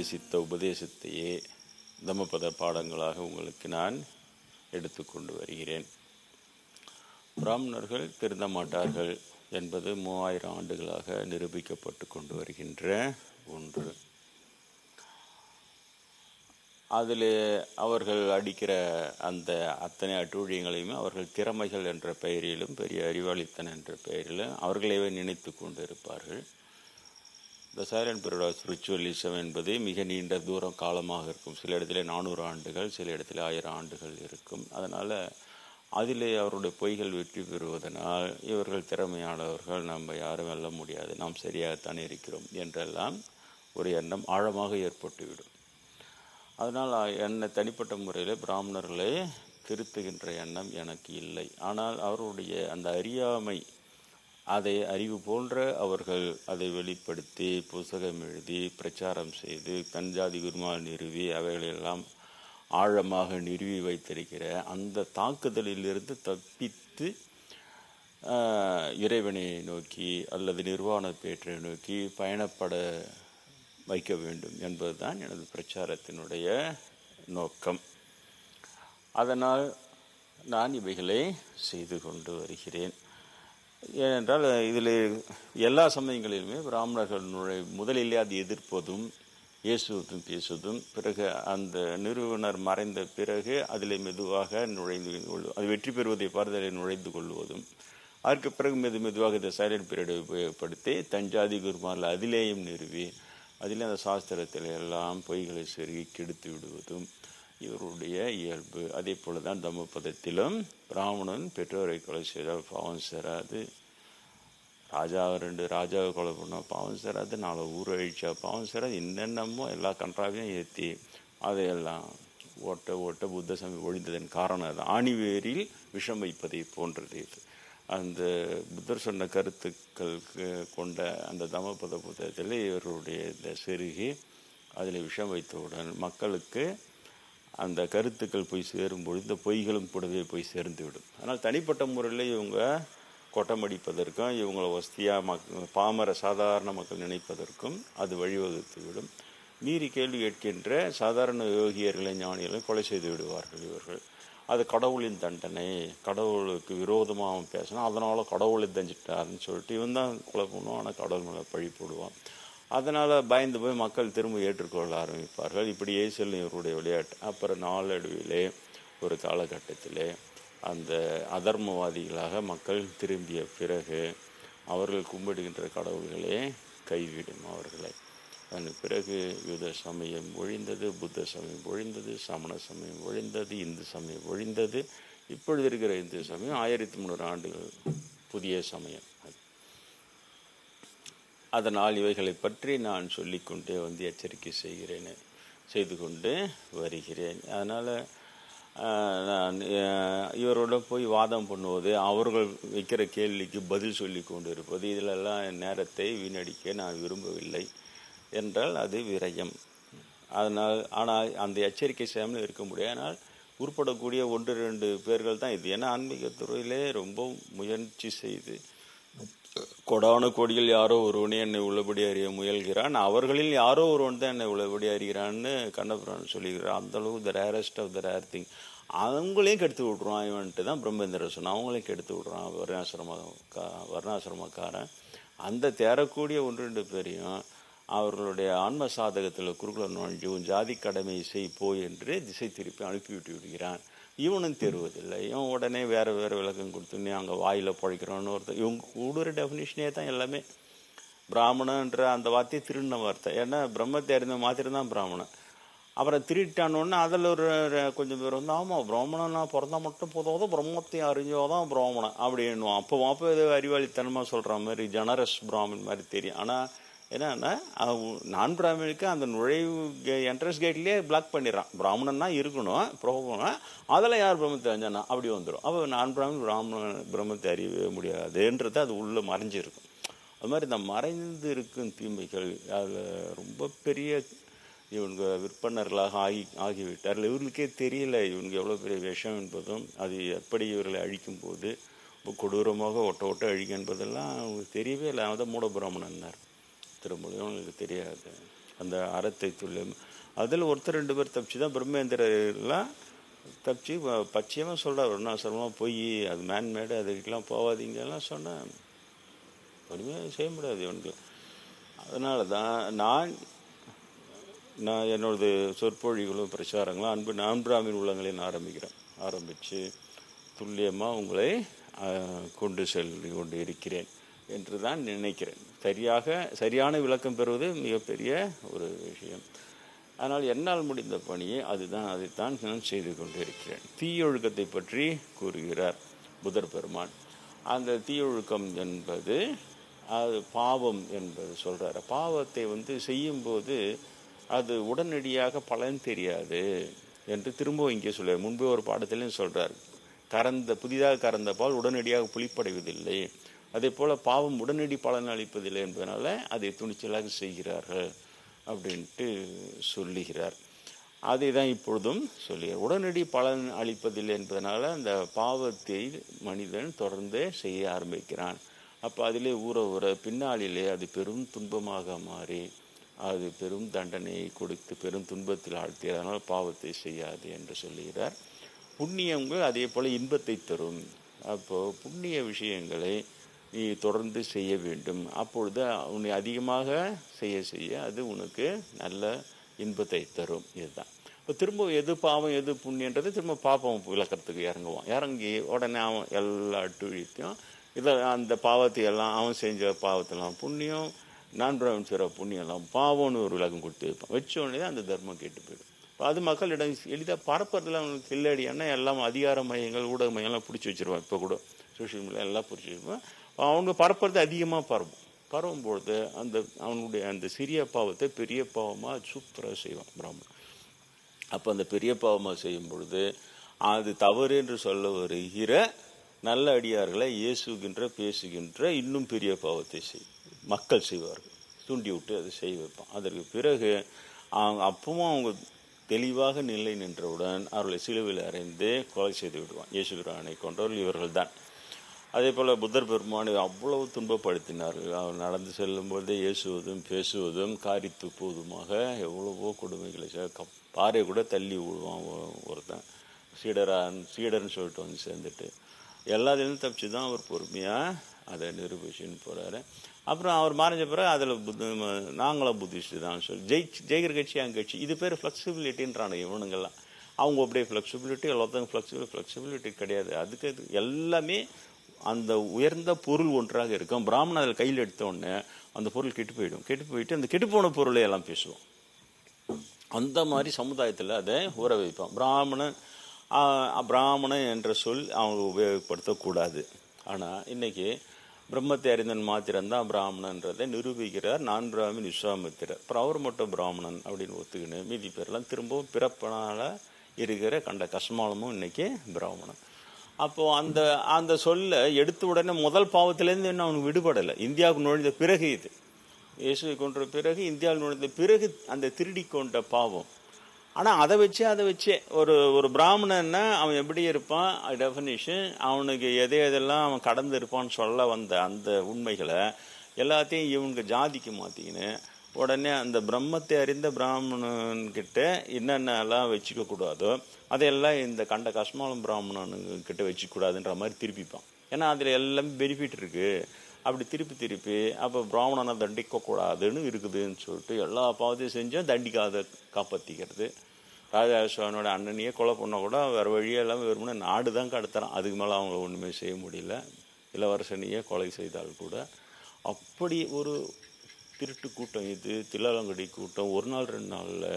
உபதேசித்த உபதேசத்தையே தமபத பாடங்களாக உங்களுக்கு நான் எடுத்துக்கொண்டு வருகிறேன். பிராமணர்கள் திருந்த மாட்டார்கள் என்பது மூவாயிரம் ஆண்டுகளாக நிரூபிக்கப்பட்டு கொண்டு வருகின்ற ஒன்று. அதில் அவர்கள் அடிக்கிற அந்த அத்தனை அட்டூழியங்களையுமே அவர்கள் திறமைகள் என்ற பெயரிலும் பெரிய அறிவாளித்தன் என்ற பெயரிலும் அவர்களையே நினைத்து கொண்டு இருப்பார்கள். இந்த சைலண்ட் பீரியட் ஆஃப் ஸ்பிரிச்சுவலிசம் என்பது மிக நீண்ட தூரம் காலமாக இருக்கும். சில இடத்துல நானூறு ஆண்டுகள் சில இடத்துல ஆயிரம் ஆண்டுகள் இருக்கும். அதனால் அதிலே அவருடைய பொய்கள் வெற்றி பெறுவதனால் இவர்கள் திறமையானவர்கள். நம்ம யாரும் வெல்ல முடியாது. நாம் சரியாகத்தான் இருக்கிறோம் என்றெல்லாம் ஒரு எண்ணம் ஆழமாக ஏற்பட்டுவிடும். அதனால் என்னை தனிப்பட்ட முறையில் பிராமணர்களை திருத்துகின்ற எண்ணம் எனக்கு இல்லை. ஆனால் அவருடைய அந்த அறியாமை அதை அறிவு போன்ற அவர்கள் அதை வெளிப்படுத்தி புஸ்தகம் எழுதி பிரச்சாரம் செய்து தஞ்சாதி குருமால் நிறுவி அவைகளெல்லாம் ஆழமாக நிறுவி வைத்திருக்கிற அந்த தாக்குதலிலிருந்து தப்பித்து இறைவனை நோக்கி அல்லது நிர்வாண பேற்றை நோக்கி பயணப்பட வைக்க வேண்டும் என்பதுதான் எனது பிரச்சாரத்தினுடைய நோக்கம். அதனால் நான் இவைகளை செய்து கொண்டு வருகிறேன். ஏனென்றால் இதில் எல்லா சமயங்களிலுமே பிராமணர்களுடைய நுழை முதலிலே அது எதிர்ப்பதும் இயேசுவதும் பேசுவதும் பிறகு அந்த நிறுவனர் மறைந்த பிறகு அதில் மெதுவாக நுழைந்து கொள்வது அது வெற்றி பெறுவதை பார்த்து நுழைந்து கொள்வதும் அதற்கு பிறகு மெது மெதுவாக இந்த சைலண்ட் பீரியடை உபயோகப்படுத்தி தஞ்சாதி குருமாரில் அதிலேயும் நிறுவி அதிலே அந்த சாஸ்திரத்தில் எல்லாம் பொய்களை செருகி கெடுத்து விடுவதும் இவருடைய இயல்பு. அதே போல தான் தம்மபதத்திலும் பிராமணன் பெற்றோரை கொலை செய்தால் பாவம் சேராது. ராஜா ரெண்டு ராஜாவை கொலை பண்ணால் பாவம் சேராது. நாலு ஊரை அழிச்சா பாவம் சேராது. என்னென்னமோ எல்லா கன்றாவையும் ஏற்றி அதையெல்லாம் ஓட்ட ஓட்ட புத்த சமயம் ஒழிந்ததன் காரணம் அது. ஆணிவேரில் விஷம் வைப்பதை போன்றது இது. அந்த புத்தர் சொன்ன கருத்துக்களுக்கு கொண்ட அந்த தமபத புத்தகத்தில் இவருடைய இந்த செருகி அதில் விஷம் வைத்தவுடன் மக்களுக்கு அந்த கருத்துக்கள் போய் சேரும் பொழுது இந்த பொய்களும் கூடவே போய் சேர்ந்துவிடும் ஆனால் தனிப்பட்ட முறையில் இவங்க கொட்டமடிப்பதற்கும் இவங்களை வசதியாக மக் பாமர சாதாரண மக்கள் நினைப்பதற்கும் அது வழிவகுத்துவிடும் மீறி கேள்வி கேட்கின்ற சாதாரண யோகியர்களை ஞானிகளை கொலை செய்து விடுவார்கள் இவர்கள். அது கடவுளின் தண்டனை. கடவுளுக்கு விரோதமாக அவன் பேசினா அதனால் கடவுளை தஞ்சிட்டாருன்னு சொல்லிட்டு இவன் தான் கொலை பண்ணுவான் ஆனால் கடவுள் மேலே பழி போடுவான். அதனால் பயந்து போய் மக்கள் திரும்ப ஏற்றுக்கொள்ள ஆரம்பிப்பார்கள். இப்படியே செல்லும் இவருடைய விளையாட்டு அப்புறம் நாளடைவிலே ஒரு காலகட்டத்திலே அந்த அதர்மவாதிகளாக மக்கள் திரும்பிய பிறகு அவர்கள் கும்பிடுகின்ற கடவுள்களே கைவிடும் அவர்களை. அதன் பிறகு யுத சமயம் ஒழிந்தது புத்த சமயம் ஒழிந்தது சமண சமயம் ஒழிந்தது இந்து சமயம் ஒழிந்தது. இப்பொழுது இருக்கிற இந்து சமயம் ஆயிரத்தி முந்நூறு ஆண்டுகள் புதிய சமயம். அதனால் இவைகளை பற்றி நான் சொல்லிக்கொண்டே வந்து எச்சரிக்கை செய்கிறேன் செய்து கொண்டு வருகிறேன். அதனால் நான் இவரோட போய் வாதம் பண்ணுவது அவர்கள் வைக்கிற கேள்விக்கு பதில் சொல்லி கொண்டு இருப்பது இதிலெல்லாம் நேரத்தை வீணடிக்க நான் விரும்பவில்லை என்றால் அது விரயம். அதனால் ஆனால் அந்த எச்சரிக்கை செய்யாமல் இருக்க முடியும் ஆனால் உருப்படக்கூடிய ஒன்று ரெண்டு பேர்கள் தான் இது. ஏன்னா ஆன்மீகத்துறையிலே ரொம்ப முயற்சி செய்து கொடானு கொடியில் யாரோ ஒருவனே என்னை உள்ளபடி அறிய முயல்கிறான். அவர்களில் யாரோ ஒருவன் தான் என்னை உள்ளபடி அறிகிறான்னு கண்ணபுரான் சொல்லிக்கிறான் அந்த the rarest of the rare thing அவங்களையும் கெடுத்து விட்ருவான் இவன்ட்டு தான் பிரம்மேந்திர சொன்னான் அவங்களையும் கெடுத்து விட்றான் வர்ணாசிரம கா வர்ணாசிரமக்காரன். அந்த தேரக்கூடிய ஒன்று ரெண்டு பேரையும் அவர்களுடைய ஆன்ம சாதகத்தில் குறுக்குல நுழைஞ்சு உன் ஜாதி கடமை செய் போ என்று திசை திருப்பி அனுப்பிவிட்டு விடுகிறான். இவனும் தெருவதில்லை. இவன் உடனே வேறு வேறு விளக்கம் கொடுத்து நீ அங்கே வாயில் பழைக்கிறான்னு ஒருத்தர் இவங்க கூடுற டெஃபினேஷனே தான் எல்லாமே பிராமணன்ற அந்த வார்த்தையை திருடின வார்த்தை. ஏன்னா பிரம்மத்தை அறிந்த மாத்திரம் தான் பிராமணன். அப்புறம் திருட்டானோடனே அதில் ஒரு கொஞ்சம் பேர் வந்து ஆமாம் பிராமணனா பிறந்தா மட்டும் போதாதோ பிரம்மத்தை அறிஞ்சோதான் பிராமணன். அப்படின்னுவான். அப்போ அப்போ ஏதோ அறிவாளித்தனமாக சொல்கிற மாதிரி ஜெனரஸ் பிராமின் மாதிரி தெரியும். ஆனால் என்னன்னா நான் பிராமணுக்கு அந்த நுழைவு என்ட்ரன்ஸ் கேட்லேயே பிளாக் பண்ணிடுறான். பிராமணன்னா இருக்கணும் போகணும். அதில் யார் பிரம்மத்தை அறிஞ்சானா அப்படி வந்துடும். அப்போ நான் பிராமணன் பிராமணன் பிரம்மத்தை அறியவே முடியாதுன்றது அது உள்ளே மறைஞ்சிருக்கும். அது மாதிரி இந்த மறைந்து இருக்கும் தீமைகள் அதில் ரொம்ப பெரிய இவங்க விற்பனர்களாக ஆகி ஆகிவிட்டார்கள் இவர்களுக்கே தெரியல இவங்க எவ்வளோ பெரிய விஷம் என்பதும் அது எப்படி இவர்களை அழிக்கும் போது கொடூரமாக ஒட்ட ஒட்ட அழிக்க என்பதெல்லாம் அவங்களுக்கு தெரியவே இல்லை. அதை மூட பிராமணன்னார் திரும்பவும் அவங்களுக்கு தெரியாது. அந்த அறத்தை துல்லியம். அதில் ஒருத்தர் ரெண்டு பேர் தப்பிச்சு தான் பிரம்மேந்திரலாம் தப்பிச்சு பச்சையமாக சொல்கிறார் ஒன்னாசிரமாக போய் அது மேன்மேடு அதுக்கெல்லாம் போகாதீங்கலாம் சொன்னேன். ஒன்றுமே செய்ய முடியாது இவனுக்கு. அதனால தான் நான் நான் என்னோடது சொற்பொழிகளும் பிரச்சாரங்களும் அன்பு நான்காமின் நான் ஆரம்பிக்கிறேன். ஆரம்பித்து துல்லியமாக உங்களை கொண்டு செல்லி கொண்டு இருக்கிறேன். என்று தான் நினைக்கிறேன். சரியாக சரியான விளக்கம் பெறுவது மிகப்பெரிய ஒரு விஷயம். ஆனால் என்னால் முடிந்த பணியை அதுதான் அதைத்தான் நான் செய்து கொண்டிருக்கிறேன். தீயொழுக்கத்தை பற்றி கூறுகிறார் புதர் பெருமான். அந்த தீயொழுக்கம் என்பது அது பாவம் என்பது சொல்கிறார் பாவத்தை வந்து செய்யும்போது அது உடனடியாக பலன் தெரியாது என்று திரும்பவும் இங்கே சொல்கிறார் முன்பே ஒரு பாடத்திலையும் சொல்கிறார் கறந்த புதிதாக கறந்த பால் உடனடியாக புளிப்படைவதில்லை. அதே போல் பாவம் உடனடி பலன் அளிப்பதில்லை என்பதனால் அதை துணிச்சலாக செய்கிறார்கள் அப்படின்ட்டு சொல்லுகிறார். அதை தான் இப்பொழுதும் சொல்லுகிறார். உடனடி பலன் அளிப்பதில்லை என்பதனால் அந்த பாவத்தை மனிதன் தொடர்ந்து செய்ய ஆரம்பிக்கிறான். அப்போ அதிலே ஊற ஊற பின்னாளிலே அது பெரும் துன்பமாக மாறி அது பெரும் தண்டனையை கொடுத்து பெரும் துன்பத்தில் ஆழ்த்தி அதனால் பாவத்தை செய்யாது என்று சொல்லுகிறார். புண்ணியங்கள் அதே போல் இன்பத்தை தரும். அப்போது புண்ணிய விஷயங்களை நீ தொடர்ந்து செய்ய வேண்டும். அப்பொழுது உன்னை அதிகமாக செய்ய செய்ய அது உனக்கு நல்ல இன்பத்தை தரும். இதுதான். இப்போ திரும்ப எது பாவம் எது புண்ணியன்றது திரும்ப பாப்பம் விளக்கிறதுக்கு இறங்குவான். இறங்கி உடனே அவன் எல்லா அட்டுழித்தையும் இதை அந்த பாவத்தை எல்லாம் அவன் செஞ்ச பாவத்தெல்லாம் புண்ணியம் நான் பிரவன் செய்கிற பாவம்னு ஒரு விளக்கம் கொடுத்து வைப்பான் வச்ச உடனே அந்த தர்மம் கெட்டு போயிடும். இப்போ அது மக்களிடம் எளிதாக பரப்புறதுல அவங்களுக்கு கில்லடி ஏன்னா எல்லாம் அதிகார மையங்கள் ஊடக மையம்லாம் பிடிச்சி வச்சிருவான். இப்போ கூட சோஷியல் மீடியா எல்லாம் பிடிச்சி வச்சிருப்பான். அவங்க பரப்புறது அதிகமாக பரவும். பரவும்பொழுது அந்த அவனுடைய அந்த சிறிய பாவத்தை பெரிய பாவமாக சூப்பராக செய்வான் பிராமணன். அப்போ அந்த பெரிய பாவமாக செய்யும் பொழுது அது தவறு என்று சொல்ல வருகிற நல்ல அடியார்களை இயேசுகின்ற பேசுகின்ற இன்னும் பெரிய பாவத்தை செய் மக்கள் செய்வார்கள். தூண்டி விட்டு அதை செய்ய வைப்பான். அதற்கு பிறகு அவங்க அப்பவும் அவங்க தெளிவாக நிலை நின்றவுடன் அவர்களை சிலுவையில் அறைந்து கொலை செய்து விடுவான். இயேசுபிரானை கொண்டவர்கள் இவர்கள் தான் அதே போல் புத்தர் பெருமானை அவ்வளவு துன்பப்படுத்தினார்கள் அவர் நடந்து செல்லும்போதே ஏசுவதும் பேசுவதும் காரி துப்புவதுமாக எவ்வளவோ கொடுமைகளை கப்- பாறை கூட தள்ளி விடுவான் ஒருத்தன். சீடரான் சீடர்னு சொல்லிட்டு வந்து சேர்ந்துட்டு. எல்லாத்துலேயும் தப்பிச்சு தான் அவர் பொறுமையாக அதை நிரூபிச்சுன்னு போகிறாரு அப்புறம் அவர் மறைஞ்ச பிறகு அதில் புத்த நாங்களும் புத்திஸ்ட் தான் சொல்லி ஜெயிச்சு ஜெயிக்கிற கட்சி என் கட்சி. இது பேர் ஃப்ளெக்சிபிலிட்டின்றாங்க இவனுங்கெல்லாம் அவங்க அப்படியே ஃப்ளெக்சிபிலிட்டி எல்லாத்தையும் ஃப்ளெக்சிபிள் ஃப்ளெக்சிபிலிட்டி கிடையாது. அதுக்கு எல்லாமே அந்த உயர்ந்த பொருள் ஒன்றாக இருக்கும். பிராமணன் அதில் கையில் எடுத்த உடனே அந்த பொருள் கெட்டு போயிடும். கெட்டு போயிட்டு அந்த கெட்டுப்போன பொருளை எல்லாம் பேசுவோம். அந்த மாதிரி சமுதாயத்தில் அதை ஊற வைப்பான் பிராமணன் பிராமணன் என்ற சொல் அவங்க உபயோகப்படுத்தக்கூடாது. ஆனால் இன்னைக்கு பிரம்மத்தை அறிந்தன் மாத்திரம்தான் பிராமணன்றதை நிரூபிக்கிறார் நான் பிராமின் விஸ்வாமித்திரர். அப்புறம் அவர் மட்டும் பிராமணன் அப்படின்னு ஒத்துக்கின்னு மீதி பேரெல்லாம் திரும்பவும் பிறப்பனால் இருக்கிற கண்ட கஷ்மாலமும் இன்னைக்கு பிராமணன். அப்போ அந்த அந்த சொல்ல எடுத்த உடனே முதல் பாவத்திலேருந்து இன்னும் அவனுக்கு விடுபடலை. இந்தியாவுக்கு நுழைந்த பிறகு இது. இயேசுவை கொன்ற பிறகு இந்தியாவில் நுழைந்த பிறகு அந்த திருடி கொண்ட பாவம். ஆனால் அதை வச்சே அதை வச்சே. ஒரு ஒரு பிராமணன்னா அவன் எப்படி இருப்பான்? டெஃபினிஷன் அவனுக்கு எதை எதெல்லாம் அவன் கடந்து இருப்பான்னு சொல்ல வந்த அந்த உண்மைகளை எல்லாத்தையும் இவனுக்கு ஜாதிக்கு மாற்றிக்கின்னு உடனே அந்த பிரம்மத்தை அறிந்த பிராமணன்கிட்ட என்னென்னலாம் வச்சுக்க கூடாதோ அதையெல்லாம் இந்த கண்ட கஷ்மாலம் பிராமணன் வச்சுக்கூடாதுன்ற வச்சுக்க கூடாதுன்ற மாதிரி திருப்பிப்பான். ஏன்னா அதில் எல்லாமே பெனிஃபிட் இருக்குது அப்படி திருப்பி திருப்பி அப்போ பிராமணனை தண்டிக்க கூடாதுன்னு இருக்குதுன்னு சொல்லிட்டு எல்லா பாவத்தையும் செஞ்சும் தண்டிக்காத காப்பாற்றிக்கிறது ராஜாசுவானோட அண்ணனையே கொலை பண்ண கூட வேறு வழியே இல்லாமல் வெறுமனே நாடு தான் கடத்துறான். அதுக்கு மேலே அவங்கள ஒன்றுமே செய்ய முடியல. இளவரசனையே கொலை செய்தால் கூட அப்படி ஒரு திருட்டு கூட்டம் இது தில்லாலங்கடி கூட்டம் ஒரு நாள் ரெண்டு நாளில்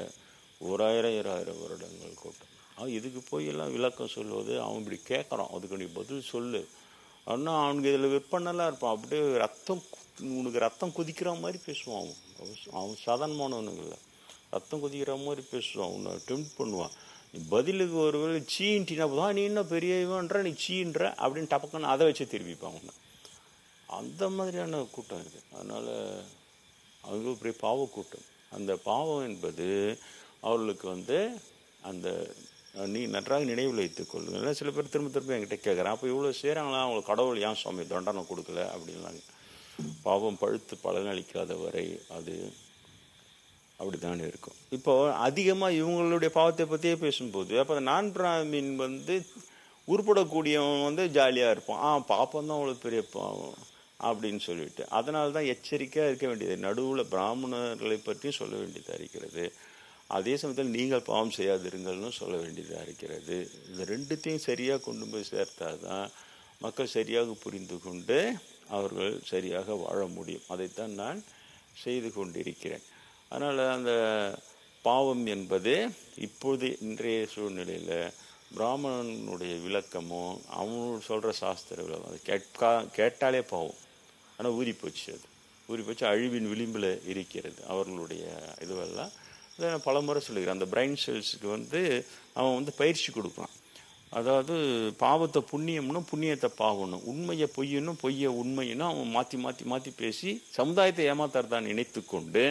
ஓராயிரம் இராயிரம் வருடங்கள் கூட்டம். அவன் இதுக்கு போய் எல்லாம் விளக்கம் சொல்லுவது அவன் இப்படி கேட்குறான் அதுக்கு நீ பதில் சொல்லு. ஆனால் அவனுக்கு இதில் விற்பனெல்லாம் இருப்பான். அப்படியே ரத்தம் உனக்கு ரத்தம் கொதிக்கிற மாதிரி பேசுவான் அவன். அவன் அவன் சாதாரணமானவனுங்க இல்லை ரத்தம் கொதிக்கிற மாதிரி பேசுவான் உன்னை டெம்ட் பண்ணுவான். நீ பதிலுக்கு ஒருவேளை சீன்ட்டினா தான் நீ என்ன பெரிய இவன்ற நீ சீன்ற அப்படின்னு டப்பக்கன்னு அதை வச்சு திருப்பிப்பான் உன்னை அந்த மாதிரியான கூட்டம் இது. அதனால் அவங்க பெரிய பாவக்கூட்டம். அந்த பாவம் என்பது அவர்களுக்கு வந்து அந்த நீ நன்றாக நினைவில் வைத்துக் கொள்ளுங்கள். சில பேர் திரும்ப திரும்ப என்கிட்ட கேட்குறேன் அப்போ இவ்வளோ செய்கிறாங்களா அவங்களுக்கு கடவுள் ஏன் சுவாமி தண்டனை கொடுக்கல? அப்படின்னாங்க பாவம் பழுத்து பலனளிக்காத வரை அது அப்படித்தான் இருக்கும். இப்போ அதிகமாக இவங்களுடைய பாவத்தை பற்றியே பேசும்போது அப்போ நான் பிராமின் வந்து உருப்படக்கூடியவன் வந்து ஜாலியாக இருப்பான். ஆ பாப்பம் தான் அவ்வளோ பெரிய பாவம். அப்படின்னு சொல்லிட்டு. அதனால தான் எச்சரிக்கையாக இருக்க வேண்டியது. நடுவில் பிராமணர்களை பற்றி சொல்ல வேண்டியதாக இருக்கிறது. அதே சமயத்தில் நீங்கள் பாவம் செய்யாதிருங்கள்னு சொல்ல வேண்டியதாக இருக்கிறது. இந்த ரெண்டுத்தையும் சரியாக கொண்டு போய் சேர்த்தாதான் மக்கள் சரியாக புரிந்து கொண்டு அவர்கள் சரியாக வாழ முடியும். அதைத்தான் நான் செய்து கொண்டிருக்கிறேன். அதனால் அந்த பாவம் என்பது இப்போது இன்றைய சூழ்நிலையில் பிராமணனுடைய விளக்கமும் அவனு சொல்கிற சாஸ்திர விளக்கம் அது கேட்கா கேட்டாலே பாவம். ஆனால் ஊறி போச்சு அது. ஊறி போச்சு அழிவின் விளிம்பில் இருக்கிறது அவர்களுடைய இதுவெல்லாம். இதை நான் பலமுறை சொல்லுகிறேன் அந்த பிரைன் செல்ஸுக்கு வந்து அவன் வந்து பயிற்சி கொடுப்பான். அதாவது பாவத்தை புண்ணியம்னும் புண்ணியத்தை பாவணும். உண்மையை பொய்யணும் பொய்யை உண்மையினும் அவன் மாற்றி மாற்றி மாற்றி பேசி சமுதாயத்தை ஏமாத்தார்தான் நினைத்து கொண்டு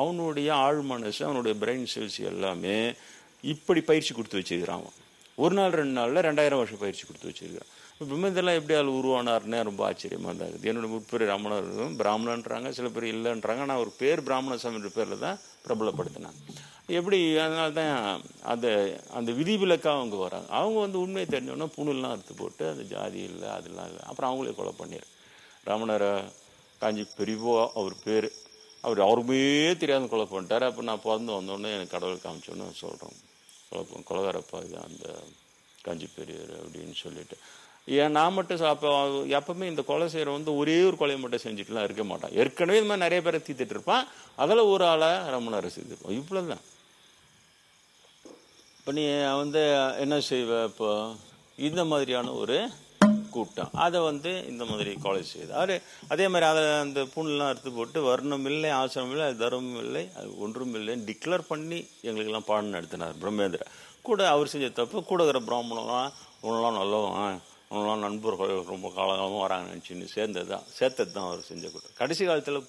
அவனுடைய ஆழ் மனசு அவனுடைய பிரெயின் செல்ஸ் எல்லாமே இப்படி பயிற்சி கொடுத்து வச்சிருக்கிறான் அவன். ஒரு நாள் ரெண்டு நாளில் ரெண்டாயிரம் வருஷம் பயிற்சி கொடுத்து வச்சுருக்கான் விமந்தெல்லாம் எப்படி ஆள் உருவானார்னே ரொம்ப ஆச்சரியமாக தான் இருக்குது என்னோட முற்பேர் ரமணர்களும் பிராமணன்றாங்க சில பேர் இல்லைன்றாங்க. ஆனால் ஒரு பேர் பிராமண சாமின்ற பேரில் தான் பிரபலப்படுத்தினாங்க. எப்படி? அதனால தான் அந்த அந்த விதிவிலக்காக அவங்க வராங்க. அவங்க வந்து உண்மையை தெரிஞ்சோன்னா புணுலாம் அறுத்து போட்டு அந்த ஜாதி இல்லை அதெல்லாம் இல்லை. அப்புறம் அவங்களே கொலை பண்ணிடு ரமணரை காஞ்சி பெரியவோ அவர் பேர் அவர் அவருமே தெரியாத கொலை பண்ணிட்டார். அப்போ நான் பிறந்து வந்தோடனே எனக்கு கடவுள் காமிச்சோன்னு சொல்கிறோம் கொலை கொலகாரப்பா இது அந்த காஞ்சி பெரியவர் அப்படின்னு சொல்லிட்டு. ஏன் நான் மட்டும் அப்போ எப்பவுமே இந்த கொலை செய்கிற வந்து ஒரே ஒரு கொலையை மட்டும் செஞ்சுட்டுலாம் இருக்க மாட்டான். ஏற்கனவே இந்த மாதிரி நிறைய பேரை தீத்துட்டு இருப்பான். அதில் ஒரு ஆளை ரமணரை செய்திருப்பான். இவ்வளோ தான் இப்போ நீ வந்து என்ன செய்வ இப்போ? இந்த மாதிரியான ஒரு கூட்டம். அதை வந்து இந்த மாதிரி கொலை செய்யுது அவர் அதே மாதிரி அதை அந்த புண்ணெலாம் அறுத்து போட்டு வர்ணம் இல்லை ஆசிரமம் இல்லை அது தர்மம் இல்லை அது ஒன்றும் இல்லைன்னு டிக்ளேர் பண்ணி எங்களுக்கெல்லாம் பாடம் நடத்தினார் பிரம்மேந்திர கூட அவர் செஞ்ச தப்பு கூட இருக்கிற பிராமணம்லாம் உன்னெல்லாம் நல்லவன். அவங்களாம் நண்பர்கள் ரொம்ப காலகாலமாக வராங்க நினச்சின்னு சேர்ந்தது தான் சேர்த்தது தான் அவர் செஞ்ச கூட்டம் கடைசி காலத்தில்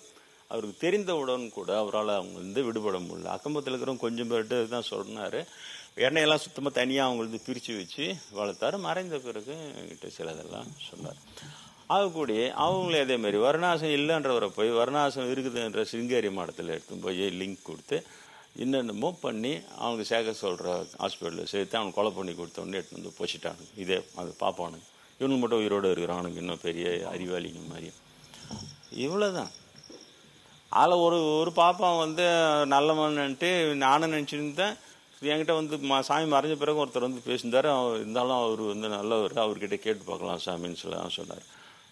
அவருக்கு தெரிந்தவுடன் கூட அவரால் அவங்க வந்து விடுபட முடியல. அக்கம்பத்தில் இருக்கிறவங்க கொஞ்சம் பேர்கிட்ட தான் சொன்னார். எண்ணெயெல்லாம் சுத்தமாக தனியாக அவங்களுக்கு பிரித்து வச்சு வளர்த்தாரு. மறைந்த பிறகு என்கிட்ட சிலதெல்லாம் சொன்னார். ஆகக்கூடிய அவங்களே அதே மாதிரி வர்ணாசம் இல்லைன்றவரை போய் வர்ணாசம் இருக்குதுன்ற சிங்கேரி மாடத்தில் எடுத்து போய் லிங்க் கொடுத்து என்னென்னமோ பண்ணி அவங்க சேர்க்க சொல்கிற ஹாஸ்பிட்டலில் சேர்த்து அவனுக்கு கொலை பண்ணி கொடுத்தோன்னே எடுத்து வந்து போச்சிட்டானுங்க. இதே அது பார்ப்பானுங்க இவனுக்கு மட்டும் உயிரோடு இருக்கிறானுங்க இன்னும் பெரிய அறிவாளிங்க மாதிரி. இவ்வளோதான் அதில் ஒரு ஒரு பாப்பான் வந்து நல்லவன்ட்டு நானும் நினச்சிருந்தேன். என்கிட்ட வந்து மா சாமி மறைஞ்ச பிறகு ஒருத்தர் வந்து பேசியிருந்தார். அவர் இருந்தாலும் அவர் வந்து நல்லவர். அவர்கிட்ட கேட்டு பார்க்கலாம் சாமின்னு சொல்லலாம் சொன்னார்.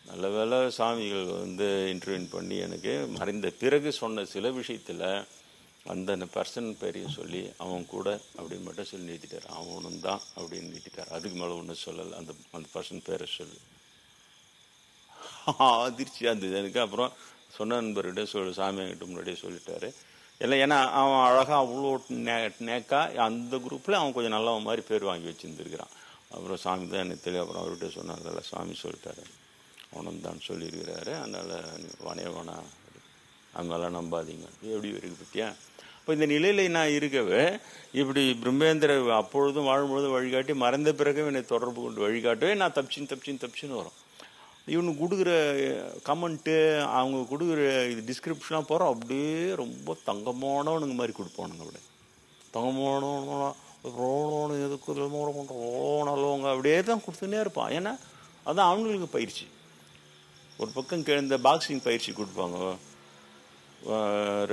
நல்ல வேலை சாமிகள் வந்து இன்டர்வியூன் பண்ணி எனக்கு மறைந்த பிறகு சொன்ன சில விஷயத்தில் அந்த பர்சன் பேரையும் சொல்லி அவன் கூட அப்படின்னு மட்டும் சொல்லி நிறுத்திட்டார் அவனும் தான் அப்படின்னு நிறுத்திட்டார் அதுக்கு மேலே ஒன்றும் சொல்லலை. அந்த அந்த பர்சன் பேரை சொல்லி. அதிர்ச்சியாக இருந்தது. எனக்கு அப்புறம் சொன்ன நண்பர்கிட்ட சொல் சாமியாங்கிட்ட முன்னாடியே சொல்லிட்டாரு. இல்லை ஏன்னா அவன் அழகாக அவ்வளோ நே நேக்கா அந்த குரூப்பில் அவன் கொஞ்சம் நல்லவன் மாதிரி பேர் வாங்கி வச்சுருந்துருக்கிறான். அப்புறம் சாமி தான் எனக்கு தெரியும். அப்புறம் அவர்கிட்ட சொன்னாங்கல்ல சாமி சொல்லிட்டாரு. அவனும் தான் சொல்லியிருக்கிறாரு. அதனால் வனையவனா. அங்கெல்லாம் அது நம்பாதீங்க எப்படி இருக்கு பற்றியா இப்போ இந்த நிலையில் நான் இருக்கவே இப்படி பிரம்மேந்திர அப்பொழுதும் வாழும்பொழுது வழிகாட்டி மறைந்த பிறகு என்னை தொடர்பு கொண்டு வழிகாட்டவே நான் தப்பிச்சின்னு தப்பிச்சின்னு தப்பிச்சின்னு வரும். இவனுக்கு கொடுக்குற கமெண்ட்டு அவங்க கொடுக்குற இது டிஸ்கிரிப்ஷனாக போகிறோம் அப்படியே ரொம்ப தங்கமானவனுங்க மாதிரி கொடுப்பானுங்க அப்படி அப்படியே தங்கமானவனு எதுக்கு நல்லவங்க அப்படியே தான் கொடுத்துனே இருப்பான். ஏன்னா அதுதான் அவங்களுக்கு பயிற்சி. ஒரு பக்கம் இந்த பாக்ஸிங் பயிற்சி கொடுப்பாங்க.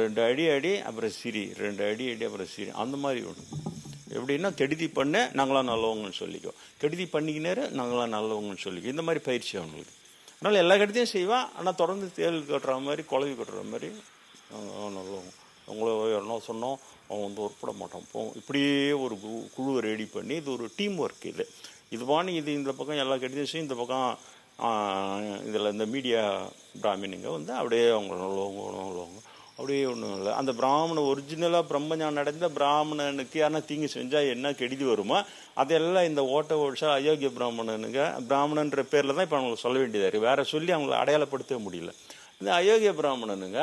ரெண்டு அடி அடி அப்புறம் சிரி. ரெண்டு அடி அடி அப்புறம் சிரி. அந்த மாதிரி ஒன்று எப்படின்னா கெடுதி பண்ண நாங்களாம் நல்லவங்கன்னு சொல்லிக்கோ கெடுதி பண்ணிக்கினாரு நாங்களாம் நல்லவங்கன்னு சொல்லிக்கோ இந்த மாதிரி பயிற்சி அவங்களுக்கு. அதனால் எல்லா கெடுதியும் செய்வான் ஆனால் தொடர்ந்து தேல் கட்டுற மாதிரி குழவி கட்டுற மாதிரி நல்லவங்க. அவங்கள என்ன சொன்னோம் அவன் வந்து உருப்பட மாட்டான். போவோம் இப்படியே ஒரு குழுவை ரெடி பண்ணி இது ஒரு டீம் ஒர்க் இது இது இது இந்த பக்கம் எல்லா கெடுதியும் செய்யும் இந்த பக்கம் இதில் இந்த மீடியா பிராமினுங்க வந்து அப்படியே அவங்க நல்லவங்க நல்லவங்க அப்படியே ஒன்றும் இல்லை. அந்த பிராமண ஒரிஜினலாக பிரம்மஞானம் அடைந்த பிராமணனுக்கு யாரா தீங்கு செஞ்சால் என்ன கெடுதி வருமோ? அதெல்லாம் இந்த ஓட்ட ஓடிச்சா அயோக்கிய பிராமணனுங்க. பிராமணன்ற பேரில் தான் இப்போ அவங்களுக்கு சொல்ல வேண்டியதாக இருக்குது வேற சொல்லி அவங்கள அடையாளப்படுத்தவே முடியல. இந்த அயோக்கிய பிராமணனுங்க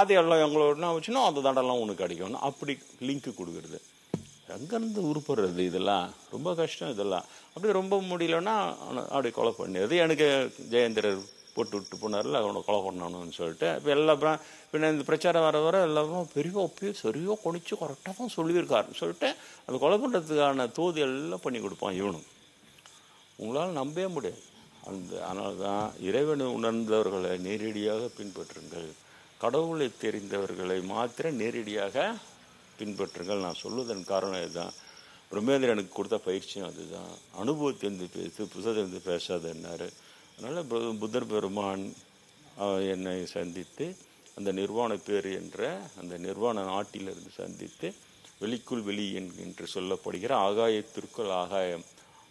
அது எல்லாம் எங்களோட வச்சுன்னா அந்த தண்டெல்லாம் உனக்கு கிடைக்கும் அப்படி லிங்க் கொடுக்குறது. எங்கேருந்து உருப்படுறது இதெல்லாம். ரொம்ப கஷ்டம் இதெல்லாம். அப்படி ரொம்ப முடியலன்னா அவனை கொலை பண்ணிடுது எனக்கு ஜெயேந்திரர் போட்டு விட்டு போனார்ல அவனை கொலை பண்ணணும்னு சொல்லிட்டு. இப்போ எல்லா பின்ன இந்த பிரச்சாரம் வர வர எல்லாரும் பெரிய ஒப்பியோ சரியோ கொணிச்சு கரெக்டாக தான் சொல்லியிருக்காருன்னு சொல்லிட்டு அந்த கொலை பண்ணுறதுக்கான தோதி எல்லாம் பண்ணி கொடுப்பான் இவனும். உங்களால் நம்பவே முடியாது. அந்த அதனால தான் இறைவனை உணர்ந்தவர்களை நேரடியாக பின்பற்றுங்கள். கடவுளை தெரிந்தவர்களை மாத்திரம் நேரடியாக பின்பற்றுங்கள். நான் சொல்வதன் காரணம் இதுதான். பிரம்மேந்திரனுக்கு கொடுத்த பயிற்சியும் அதுதான். அனுபவத்திலிருந்து பேசு புத்தகத்திலிருந்து பேசாதன்னாரு அதனால் பு- புத்தர் பெருமான் என்னை சந்தித்து அந்த நிர்வாண பேர் என்ற அந்த நிர்வாண நாட்டிலிருந்து சந்தித்து வெளிக்குள் வெளி என்று சொல்லப்படுகிற ஆகாயத்திற்குள் ஆகாயம்.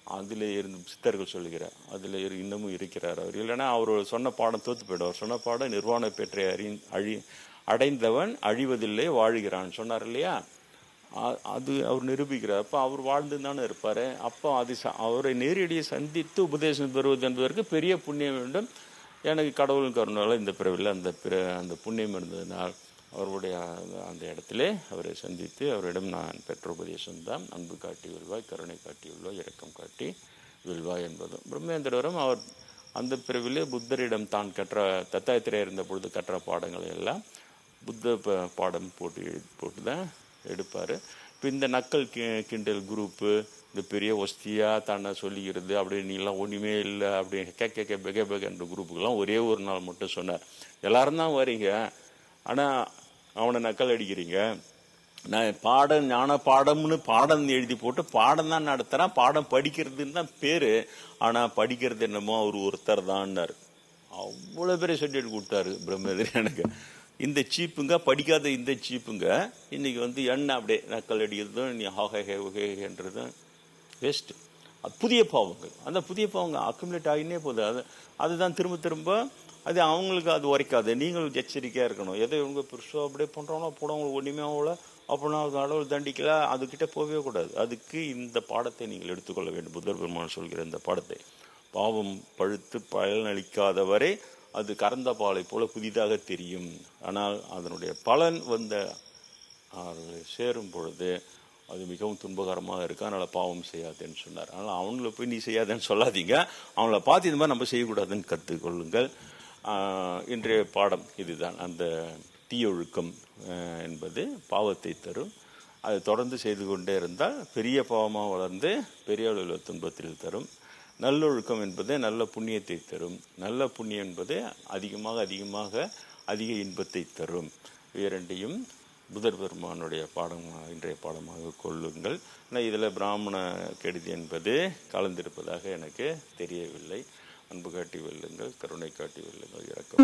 அதில் இருந்து சித்தர்கள் சொல்லுகிறார். அதில் இன்னமும் இருக்கிறார் அவர். இல்லைன்னா அவர் சொன்ன பாடம் தோற்று போயிடும். அவர் சொன்ன பாடம் நிர்வாண பெற்றை அறி அழி அடைந்தவன் அழிவதில்லை வாழ்கிறான். சொன்னார் இல்லையா? அது அவர் நிரூபிக்கிறார். அப்போ அவர் வாழ்ந்து தானே இருப்பார். அப்போ அது ச- அவரை நேரடியை சந்தித்து உபதேசம் பெறுவது என்பதற்கு பெரிய புண்ணியம் வேண்டும். எனக்கு கடவுள் கருணால் இந்த பிறவில் அந்த பிற அந்த புண்ணியம் இருந்ததினால் அவருடைய அந்த- இடத்துல இடத்திலே அவரை சந்தித்து அவரிடம் நான் பெற்ற உபதேசம் தான். அன்பு காட்டி வெல்வாய் கருணை காட்டி வெல்வாய் இரக்கம் காட்டி வெல்வாய் என்பதும். பிரம்மேந்திரவரும் அவர் அந்த பிறவிலே புத்தரிடம் தான் கற்ற தத்தாத்திரே இருந்த பொழுது கற்ற பாடங்களை எல்லாம் புத்த பாடம் போட்டு எழுதி போட்டு தான் எடுப்பார். இப்போ இந்த நக்கல் கி- கிண்டல் குரூப்பு இந்த பெரிய ஒஸ்தியாக தன்னை சொல்லிக்கிறது அப்படி நீலாம் ஒன்றுமே இல்லை அப்படி கே கே கே பெக பெகன்ற குரூப்புக்கெல்லாம் ஒரே ஒரு நாள் மட்டும் சொன்னார். எல்லாரும் தான் வரீங்க. ஆனால் அவனை நக்கல் அடிக்கிறீங்க. நான் பாடம் ஞான பாடம்னு பாடம் எழுதி போட்டு பாடம் தான் நடத்துகிறேன் பாடம் படிக்கிறதுன்னு தான் பேர். ஆனால் படிக்கிறது என்னமோ அவர் ஒருத்தர் தான்னார் அவ்வளோ பெரிய சர்டிஃபிகேட் கொடுத்தாரு பிரம்மேந்திரி எனக்கு. இந்த சீப்புங்க படிக்காத இந்த சீப்புங்க இன்றைக்கி வந்து என்ன அப்படியே நக்கல் அடிக்கிறதும் நீ ஹாகே வேஸ்ட்டு அது புதிய பாவங்கள். அந்த புதிய பாவங்கள் அக்குமுலேட் ஆகினே போகுது. அது அதுதான் திரும்ப திரும்ப அது அவங்களுக்கு அது உரைக்காது. நீங்களும் எச்சரிக்கையாக இருக்கணும். எதை இவங்க பெருசாக அப்படியே பண்ணுறாங்களோ போனவங்களுக்கு ஒன்றுமே ஆகல. அப்படின்னா அது அளவு தண்டிக்கல. அதுக்கிட்ட போகவே கூடாது. அதுக்கு இந்த பாடத்தை நீங்கள் எடுத்துக்கொள்ள வேண்டும். புத்தர் பெருமான் சொல்கிற இந்த பாடத்தை. பாவம் பழுத்து பயனளிக்காதவரை அது கறந்த பாலை போல புதிதாக தெரியும். ஆனால் அதனுடைய பலன் வந்த அவர்களை சேரும் பொழுது அது மிகவும் துன்பகரமாக இருக்கு. அதனால் பாவம் செய்யாதேன்னு சொன்னார். அதனால் அவங்கள போய் நீ செய்யாதேன்னு சொல்லாதீங்க. அவங்கள பார்த்து இது மாதிரி நம்ம செய்யக்கூடாதுன்னு கற்றுக்கொள்ளுங்கள் இன்றைய பாடம் இதுதான். அந்த தீயொழுக்கம் என்பது பாவத்தை தரும். அது தொடர்ந்து செய்து கொண்டே இருந்தால் பெரிய பாவமாக வளர்ந்து பெரிய அளவில் துன்பத்தில் தரும். நல்லொழுக்கம் என்பது நல்ல புண்ணியத்தை தரும். நல்ல புண்ணியம் என்பது அதிகமாக அதிகமாக அதிக இன்பத்தை தரும். இரண்டையும் புதர் பெருமானுடைய பாடம் இன்றைய பாடமாக கொள்ளுங்கள். ஆனால் இதில் பிராமண கெடுதி என்பது கலந்திருப்பதாக எனக்கு தெரியவில்லை. அன்பு காட்டி வெல்லுங்கள் கருணை காட்டி வெல்லுங்கள் இறக்கம்